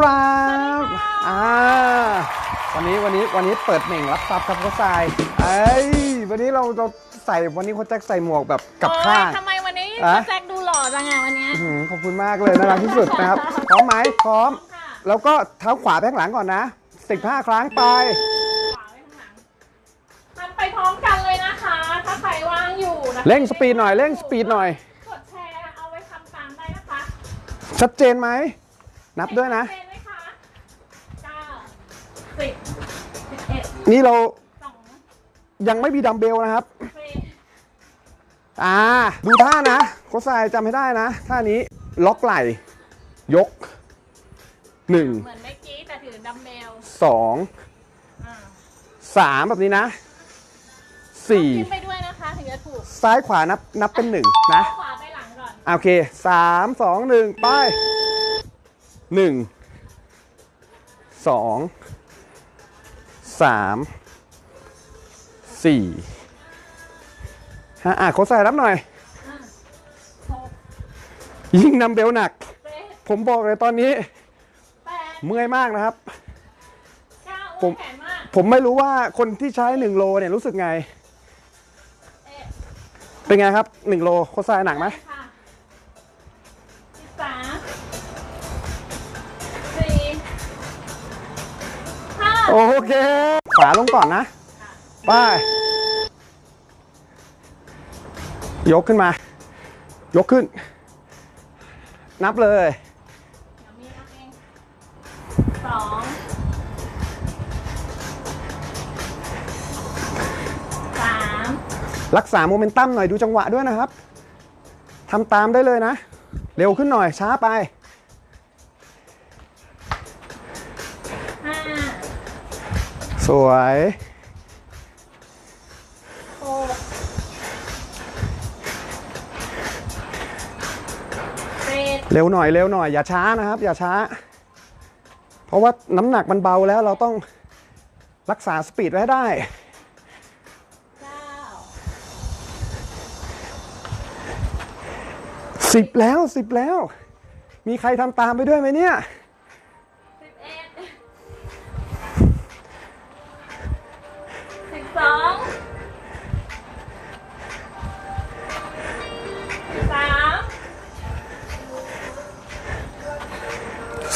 ครับอ่าวันนี้วันนี้วันนี้เปิดเหม่งรับทรัพย์ครับเขาใส่เอ้ยวันนี้เราเราใส่วันนี้โค้ชแจ็คใส่หมวกแบบกับข้าง โอ๊ยทำไมวันนี้อะแจ็คดูหล่อจังอะวันเนี้ย อื้อหือขอบคุณมากเลยน่ารักที่สุดนะครับ พร้อมไหมพร้อม ค่ะ แล้วก็เท้าขวาไปข้างหลังก่อนนะสิบห้าครั้งไป ขวาไว้ข้างหลังทำไปพร้อมกันเลยนะคะ ถ้าใครว่างอยู่นะคะเร่งสปีดหน่อยเร่งสปีดหน่อย กดแชร์เอาไว้ทำตามได้นะคะชัดเจนไหมนับด้วยนะ เป็นไหมคะเก้า สิบสิบเอ็ดนี่เราสองยังไม่มีดัมเบลนะครับสี่อ่า ดูท่านะ โค้ชทรายจำให้ได้นะ ท่านี้ล็อกไหล่ ยกหนึ่งเหมือนเมื่อกี้แต่ถือดัมเบลสองอ่าสามแบบนี้นะสี่ขึ้นไปด้วยนะคะถึงจะถูกซ้ายขวานับนับเป็นหนึ่งนะเอาขวาไปหลังก่อนอะโอเคสามสองหนึ่งไปหนึ่งสอง สามสี่ห้าอะโค้ชทรายรับหน่อยอ่าหกยิ่งนำเบลหนักเจ็ดผมบอกเลยตอนนี้แปดเมื่อยมากนะครับเก้าผมโอ้ยแขนมากผมไม่รู้ว่าคนที่ใช้1โลเนี่ยรู้สึกไงเอ็ดเป็นไงครับ1โลโคตรทรายหนักไหม โอเค ขวาลงก่อนนะ ไป ยกขึ้นมา ยกขึ้น นับเลยเดี๋ยวมีนับเองสองสามรักษาโมเมนตัมหน่อยดูจังหวะด้วยนะครับทำตามได้เลยนะ เร็วขึ้นหน่อยช้าไป สวยหกเจ็ดเร็วหน่อยเร็วหน่อย อย่าช้านะครับ อย่าช้า เพราะว่าน้ำหนักมันเบาแล้วเราต้องรักษาสปีดไว้ให้ได้เก้าสิบแล้วสิบแล้ว มีใครทำตามไปด้วยไหมเนี่ย สิบสองสิบสาม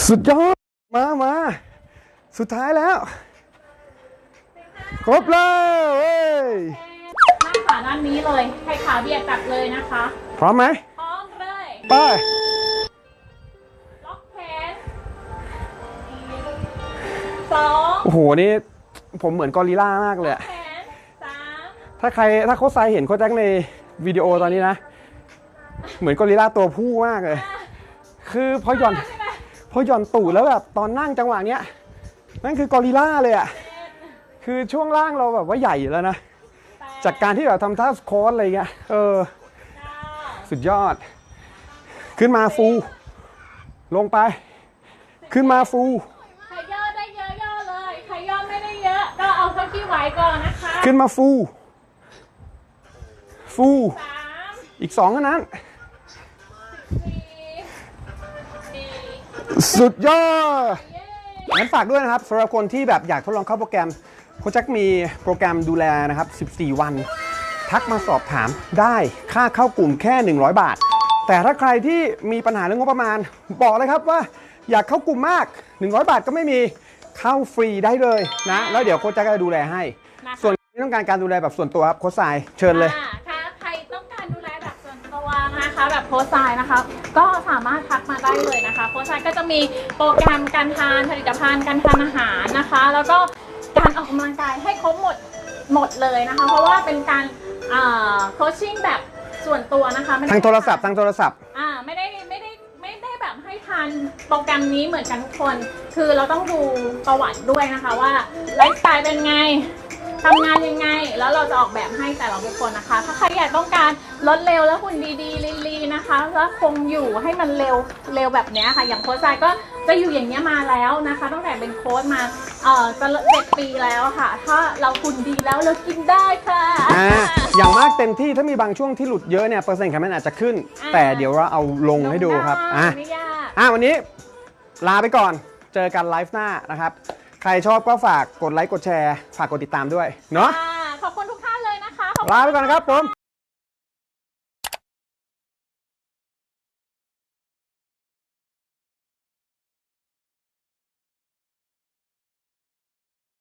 สุดยอด มามา สุดท้ายแล้ว ครบแล้วเว้ยหน้าขาด้านนี้เลยให้ขาเบียดกลับเลยนะคะ พร้อมไหมพร้อมเลย ไป ล็อกแขนสองโอ้โห นี่ ผมเหมือนกอริลล่ามากเลยอะ แขนสาม ถ้าใครถ้าโค้ชไซเห็นโค้ชแจ็คในวิดีโอตอนนี้นะ เหมือนกอริลล่าตัวผู้มากเลย คือพอหย่อนใช่ไหมพอหย่อนตูดแล้วแบบตอนนั่งจังหวะเนี้ยนั่นคือกอริลล่าเลยอะเจ็ดคือช่วงล่างเราแบบว่าใหญ่อยู่แล้วนะแปดจากการที่แบบทำท่าสโคอตอะไรเงี้ยเออเก้าสุดยอด ขึ้นมาฟู ลงไป ขึ้นมาฟูใครย่อได้เยอะย่อเลย ใครย่อไม่ได้เยอะก็เอาเท่าที่ไหวก่อนนะคะ ขึ้นมาฟู ฟูสามอีกสองเท่านั้นสี่สี่สุดยอดเย้งั้นฝากด้วยนะครับสำหรับคนที่แบบอยากทดลองเข้าโปรแกรมโคชแจ็คมีโปรแกรมดูแลนะครับ 14 วัน ทักมาสอบถามได้ค่าเข้ากลุ่มแค่ 100 บาท แต่ถ้าใครที่มีปัญหาเรื่องงบประมาณ บอกเลยครับว่าอยากเข้ากลุ่มมาก 100 บาทก็ไม่มีเข้าฟรีได้เลยนะ แล้วเดี๋ยวโคชแจ็คจะดูแลให้นะคะส่วนที่ต้องการการดูแลแบบส่วนตัวครับโค้ชทรายเชิญเลย นะคะแบบโพสต์ไซน์นะคะ ก็สามารถทักมาได้เลยนะคะโพสต์ไซน์ก็จะมีโปรแกรมการทานผลิตภัณฑ์การทานอาหารนะคะ แล้วก็การออกกำลังกายให้ครบหมดหมดเลยนะคะ เพราะว่าเป็นการโคชชิ่งแบบส่วนตัวนะคะไม่ได้ทางโทรศัพท์ทางโทรศัพท์อ่าไม่ได้ไม่ได้ไม่ได้แบบให้ทานโปรแกรมนี้เหมือนกันทุกคน คือเราต้องดูประวัติด้วยนะคะว่าไลฟ์สไตล์เป็นไงทำงานยังไง แล้วเราจะออกแบบให้แต่ละบุคคลนะคะ ถ้าใครอยากต้องการลดเร็วแล้วหุ่นดีๆลีๆ นะคะแล้วคงอยู่ให้มันเร็วเร็วแบบเนี้ยค่ะ อย่างโค้ชไซก็จะอยู่อย่างเนี้ยมาแล้วนะคะ ตั้งแต่เป็นโค้ชมาเอ่อจะเจ็ดปีแล้วค่ะ ถ้าเราหุ่นดีแล้วเรากินได้ค่ะ อ่าอย่างมากเต็มที่ถ้ามีบางช่วงที่หลุดเยอะเนี่ยเปอร์เซ็นต์ไขมันอาจจะขึ้น อ่า แต่เดี๋ยวเราเอาลงให้ดูครับลงได้อะไม่ยาก อะวันนี้ลาไปก่อนเจอกันไลฟ์หน้านะครับ ใครชอบก็ฝากกดไลค์กดแชร์ ฝากกดติดตามด้วย เนาะอ่าขอบคุณทุกท่านเลยนะคะขอบคุณ ลาไปก่อนครับผม